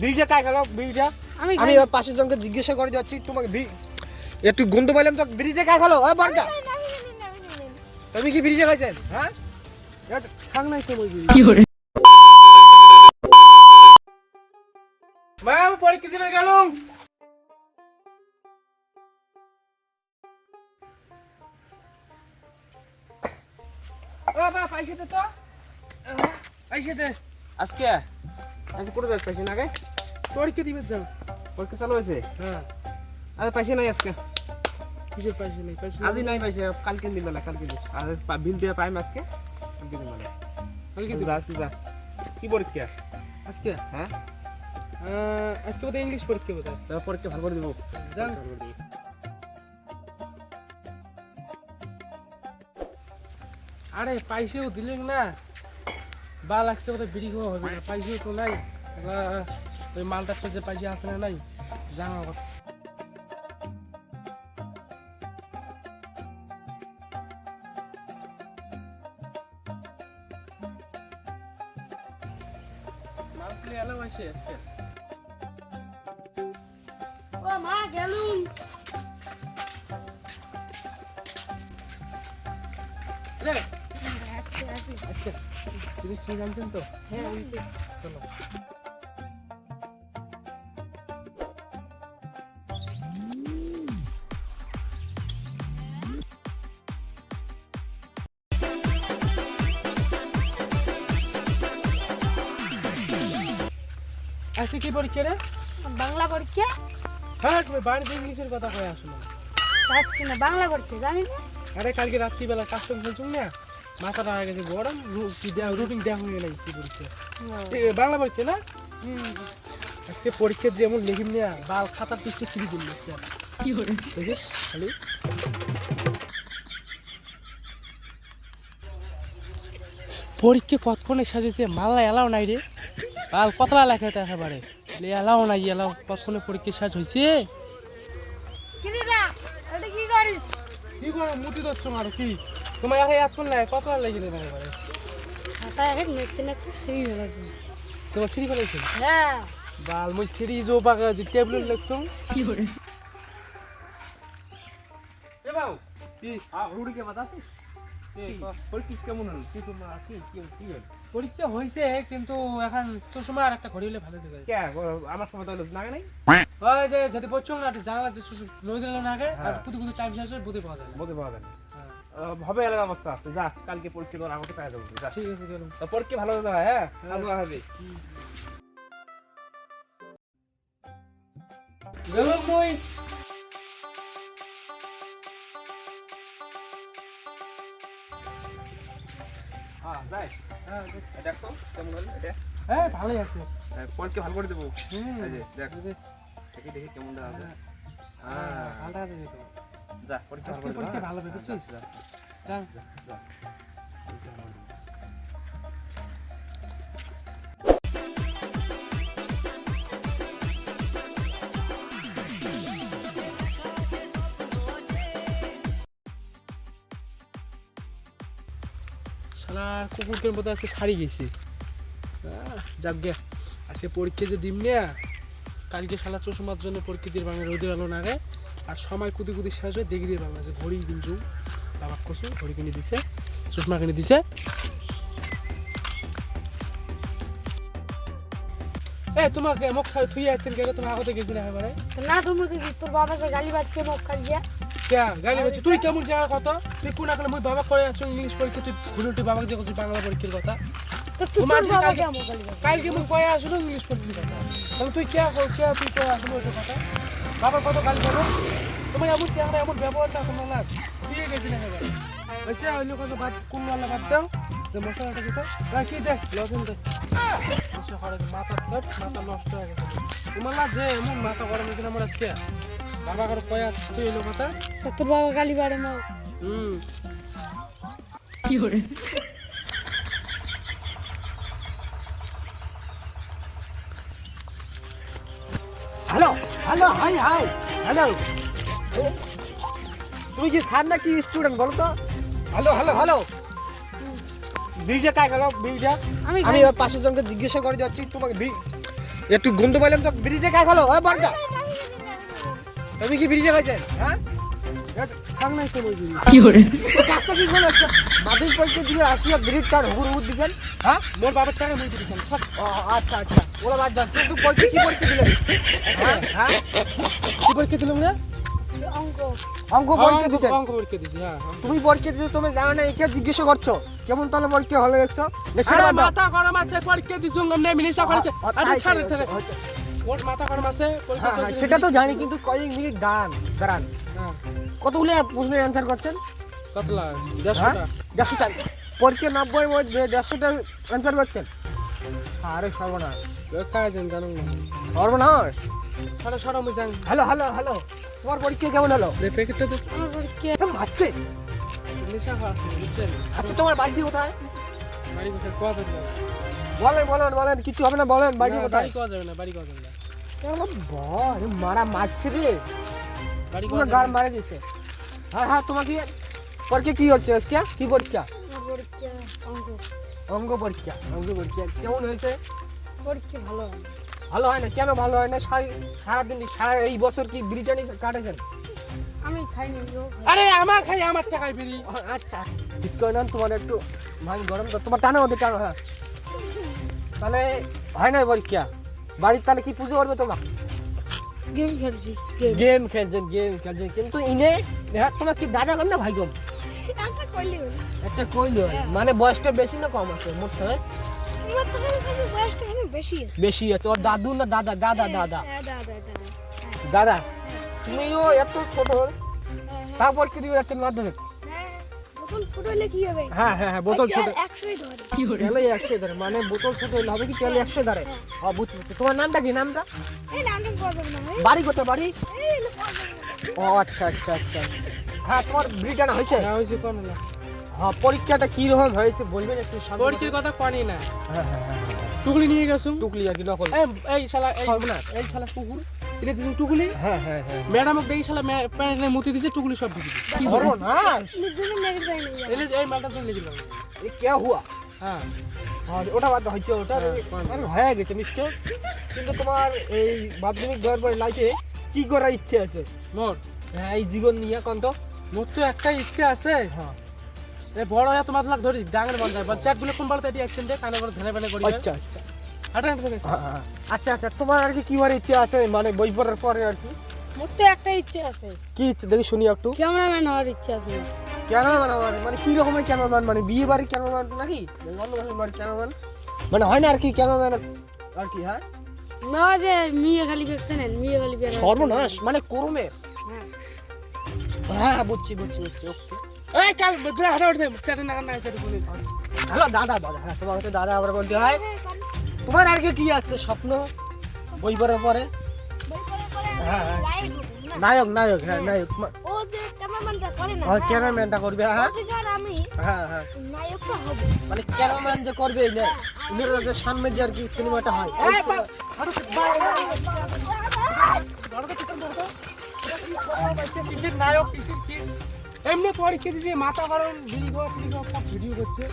বিড়িটা কায় খেলো? বিড়িটা? আমি এবার পাশের জনকে জিজ্ঞাসা করে যাচ্ছি তোমাকে একটু গন্ধ পাইলাম তো বিড়িটা কায় খেলো? ওই বড়দা তুমি কি বিড়িটা খাইছেন হ্যাঁ? আছে, খাক নাই তো বলবি মা আমি পরীক্ষা দিবে গেলাম আজকে? আজকে করে পাইছি না আগে? পরীক্ষা দিবে যাও। পরীক্ষা চালু হয়েছে? হ্যাঁ। আরে পয়সা নাই আজকে? কিসের পয়সা নেই? পয়সা আজই নাই? পয়সা কালকে দিন বেলা কালকে দিস আর বিল দিয়ে পাইম আজকে? কালকে দিন বেলা কালকে যা আজকে যা। কি পরীক্ষা? আজকে? হ্যাঁ? আজকে বোধহয় ইংলিশ পরীক্ষা বোধহয়। তারপর পরীক্ষা ভালো করে দেবো। যান আরে পয়সাও দিলেন না। বাল আজকে বোধহয় বিড়ি খাওয়া হবে না পয়সাও তো নাই। ওই মালটার যে পয়সা আছে না নাই জানা কথা মাল তুলে এলাম আসে আজকে। ও মা গেলুম। রে আচ্ছা আচ্ছা। আচ্ছা জিনিস ঠিক আনছেন তো? হ্যাঁ আনছি। চলো। আজকে কি পরীক্ষা রে? বাংলা পরীক্ষা? হ্যাঁ তুমি বাড়িতে ইংলিশের কথা কয়ে আসলো। আজকে না বাংলা পরীক্ষা জানি না। আরে কালকে রাত্রিবেলা কাস্টম খেলছুম না মাথাটা হয়ে গেছে গরম রুটিন দেওয়া হয়ে নাই কি পরীক্ষা। বাংলা পরীক্ষা না? আজকে পরীক্ষা যেমন লিখিম না বাল খাতার পৃষ্ঠে ছিঁড়ে দিন স্যার কি করে? দেখিস খালি। পরীক্ষা কতক্ষণে সাজেছে মাল্লা এলাও নাই রে। বাল কতলা লেখা তো একেবারে? এলাও নাই এলাও। কতক্ষণে পরীক্ষা সাজ হয়েছে? কিরে না কি করিস? কি করে মুতি দচ্ছ আর কি? তোমার একে এতক্ষণ নাই কতলা লেগে নেই একেবারে? খাতা এখন মেঘতে মেঘতে সেই ফেলেছে তোমার সিঁড়ি ফেলেছে? হ্যাঁ। বাল মই সিঁড়ি জো বাগা যে টেবিল লেখছুম এ বাবু কি? আ কি কি কি কি পরীক্ষা হয়েছে কিন্তু এখন চশমা আর একটা ঘড়ি হলে ভালো দেবে আমার সময় তো হলো না নাই? ওই যে যদি পড়ছো না জানলা যে নই দিল না আগে আর হ্যাঁ। কুদি কুদি টাইম শেষ হয় বুঝতে পাওয়া যায় না। পাওয়া যায় হ্যাঁ, হবে এলাকা অবস্থা। আছে যা কালকে পরীক্ষা তোর আমাকে পাই যাব যা। ঠিক আছে চলুন। পরীক্ষা ভালো হতে হয়? হ্যাঁ। আজও হবে। গেলাম মই হ্যাঁ যাই। হ্যাঁ, দেখ- কেমন হলো এটা? হ্যাঁ ভালোই আছে। এ, পরীক্ষা ভালো করে দেবো। দেখ। দেখি দেখি কেমন দেওয়া আছে। হ্যাঁ, হ্যাঁ ভালো আছে তো। যা পরীক্ষা ভালো করে দেবো, হ্যাঁ? ভালো হবে, বুঝছিস? যা। যা, যা। পরীক্ষা ভালো হবে। শালার কুকুরকে মতো আজকে ছাড়ি গেছে যাক গে, আজকে পরীক্ষা যে দিম না কালকে শালা চশমার জন্য পরীক্ষা দিয়ে বাংলা রোদের আলো না আর সময় কুদি কুদি শেষ হয়ে, দেখি দিয়ে বাংলা যে ঘড়ি কিনছু বাবা কসু, ঘড়ি কিনে দিছে, চশমা কিনে দিছে এ তোমাকে মুখ খাই থুই আছেন কে তোমার আগতে গেছি না এবারে না তুমি কি তোর বাবা যে গালি বাজছে মুখ কালিয়া কে? গালি বলছি তুই কেমন জায়গার কথা? তুই কোন আকলে মুই বাবা করে আছো ইংলিশ পরীক্ষা? তুই উঠে বাবাকে যে করছিস বাংলা পরীক্ষার কথা। তো তুই তোমার কালকে- কালকে মুই কয়ে আসলো ইংলিশ পরীক্ষার কথা। তাহলে তুই কে কর কে তুই কয়ে আসলো ওইটা কথা? বাবার কত গালি করো তোমার এমন চেহারা এমন ব্যবহার না তোমার লাগ দিয়ে গেছি না এবার হয়েছে হইল কত বাদ কোন বাদ দাও। মশলাটা দিতে। না কি দেখ লসন দেখ মশলা করে মাথা ধর মাথা নষ্ট হয়ে গেছে। তোমার লাগ যে এমন মাথা গরম হয়েছে আমার আজকে? বাবা করে কয়ে তুই এলো মাথা তো তোর বাবা গালি বাড়ে মা হুম। Hello hello hi hi hello তুমি কি স্যার নাকি স্টুডেন্ট বলো তো? হ্যালো হ্যালো হ্যালো বিড়িটা কায় গেল বিড়িটা আমি এবার পাশের জনকে জিজ্ঞাসা করে যাচ্ছি তোমাকে বিড়ি একটু গন্ধ পাইলাম তো ব্রিজে কাজ হলো ওই বর্দা তুমি কি ব্রিজে খাইছেন হ্যাঁ? থাক নাই তো ওই জিনিস। কাজটা কি করল মাধ্যমিক পরীক্ষা দিয়ে আসিয়া ব্রিজ তার হুকুর হুকুর দিছেন। হ্যাঁ? মোর বাবার টাকা মুই দিতাম সব আচ্ছা আচ্ছা। ওরা বাদ যান কিন্তু পরীক্ষা কি পরীক্ষা দিলেন? হ্যাঁ? হ্যাঁ? কি পরীক্ষা দিলাম রে? অঙ্ক। পরীক্ষা দিছেন। অঙ্ক পরীক্ষা দিছি হ্যাঁ তুমি পরীক্ষা দিতে তুমি জানো না একে জিজ্ঞেস করছ। কেমন তাহলে পরীক্ষা হলো দেখছ? আরে মাথা গরম আছে পরীক্ষা দিছি অমনে মিনিশা করেছে। আরে ছাড় থেকে হ্যাঁ ওর মাথা গরম আছে পরীক্ষা হ্যাঁ সেটা তো জানি কিন্তু কয়েক মিনিট দাঁড়ান দাঁড়ান। হ্যাঁ। কতগুলো প্রশ্নের অ্যান্সার করছেন? কত লাখ দেড়শো হ্যাঁ টাকা দেড়শোটা। পরীক্ষা নব্বই মধ্যে দেড়শোটা অ্যান্সার করছেন? আরে সর্বনাশ। কাজ জানো না। সর্বনাশ? সারা সারা আমি হ্যালো হ্যালো হ্যালো তোমার পরীক্ষা কেমন হলো? রে প্যাকেটটা তো আমার পরীক্ষা ভাবছে নেশা আছে বুঝছেন? আচ্ছা তোমার বাড়ি কোথায়? বাড়ি কোথায়? কোয়া যাবে বলেন বলেন বলেন কিছু হবে না বলেন বাড়ি কোথায়? বাড়ি কোয়া যাবে না বাড়ি কোয়া যাবে না। বল মারা মারছে রে। বাড়ি কোয়া গার। মারে দিছে হ্যাঁ হ্যাঁ তোমাকে পরীক্ষা কি হচ্ছে আজকে? কি পরীক্ষা? পরীক্ষা অঙ্ক। অঙ্ক পরীক্ষা অঙ্ক পরীক্ষা। কেমন হয়েছে? পরীক্ষা ভালো হয় না। ভালো হয় না? কেন ভালো হয় না? সারা- সারাদিন সারা এই বছর কি ব্রিটানি কাটেছেন? আমি খাইনি আরে আমার খাই আমার টাকায় বেরি আচ্ছা। ঠিক করে নেন তোমার একটু ভাই গরম তো তোমার টানো ওদের টানো হ্যাঁ। তাহলে হয় না পরীক্ষা? বাড়ির তাহলে কি পুজো করবে তোমার? গেম খেলছি গেম। গেম খেলছেন গেম খেলছেন। কিন্তু ইনে হ্যাঁ তোমার কি দাদা কর না ভাই গম একটা কইলি একটা কইল মানে বয়সটা বেশি না কম আছে? মোট সময় তো খালি খালি বয়সটা খালি বেশি আছে। বেশি আছে। ওর দাদু না দাদা? দাদা দাদা? হ্যাঁ, দাদা দাদা হ্যাঁ, দাদা? তুমিও এত ছোট হ্যাঁ, তারপর কি দিয়ে যাচ্ছেন মাধ্যমিক হ্যাঁ। বোতল ছোট হলে কি হবে? হ্যাঁ হ্যাঁ হ্যাঁ বোতল ছোট একশোই ধরে। তেলে একশো ধরে মানে বোতল ছোট হলে হবে কি তেলে একশো ধরে? হ্যাঁ বুঝতে পারছি। তোমার নামটা কি? নামটা? এই নামটা পাওয়া না বাড়ি কোথায় বাড়ি। ও আচ্ছা আচ্ছা আচ্ছা। হ্যাঁ তোমার ব্রিটান হয়েছে? না হয়েছে কোন না হ্যাঁ পরীক্ষাটা কি রকম হয়েছে বলবেন একটু সামনে পরীক্ষার কথা কোয়ানি না। হ্যাঁ হ্যাঁ হ্যাঁ টুকলি নিয়ে গেছুম টুকলি আর কি নকল। এই এই শালা এই সর্বনাশ। এই শালা কুকুর এটা দিছে টুকলি? হ্যাঁ হ্যাঁ হ্যাঁ ম্যাডাম ওকে এই শালা প্যান্টে মুতি দিছে টুকলি সব দিছে সর্বনাশ! নিজেকে না এলে এই মালটা চলে দিলাম এ কে হুয়া? হ্যাঁ। আর ওটা বাদ হয়েছে ওটা। হ্যাঁ, আরে হয়ে গেছে নিশ্চয়। কিন্তু তোমার এই মাধ্যমিক দেওয়ার পরে লাইফে কি করার ইচ্ছে আছে? মোর। হ্যাঁ এই জীবন নিয়ে কোন তো। মোর তো একটাই ইচ্ছে আছে। হ্যাঁ। বড় হয়ে তোমার লাগ ধরি ডাঙের বন্ধ হয় বাচ্চাটগুলো কোন বাড়িতে অ্যাকশন দে কানে করে ধনে ধনে করি আচ্ছা আচ্ছা। থেকে হ্যাঁ, হ্যাঁ। আচ্ছা আচ্ছা তোমার আর কি কি হওয়ার ইচ্ছে আছে? মানে বই পড়ার পরে আর কি? মোর তো একটা ইচ্ছে আছে। কি ইচ্ছে? দেখি শুনি একটু। ক্যামেরাম্যান হওয়ার ইচ্ছে আছে। ক্যামেরাম্যান মানে কি রকমের ক্যামেরাম্যান? মানে বিয়ে বাড়ির ক্যামেরাম্যান নাকি? অন্য রকমের বাড়ির ক্যামেরাম্যান? মানে হয় না আর কি ক্যামেরাম্যান আর কি হ্যাঁ? না যে মিয়া খালি মিয়া খালি সর্বনাশ মানে করমে হ্যাঁ হ্যাঁ। হ্যাঁ বুঝছি বুঝছি বুঝছি ওকে। এই কাল বেলা হাঁটা উঠে চাটে না না চাটে বলে হ্যালো দাদা দাদা হ্যাঁ তোমার হচ্ছে দাদা আবার বলতে হয়। তোমার আর কি কি আছে? স্বপ্ন? বই পড়ার পরে? হ্যাঁ, হ্যাঁ। নায়ক নায়ক হ্যাঁ নায়ক। মা- ও যে ক্যামেরাম্যানটা করে না হ্যাঁ। ক্যামেরাম্যানটা করবে হ্যাঁ। আমি হ্যাঁ হ্যাঁ। নায়কটা হব। মানে ক্যামেরাম্যান যে করবে এই না উনার যে সামনে যে আর কি সিনেমাটা হয়। নায়ক কিসের কি? এমনি পরীক্ষা দিছে মাথা গরম ভিডিও করছে।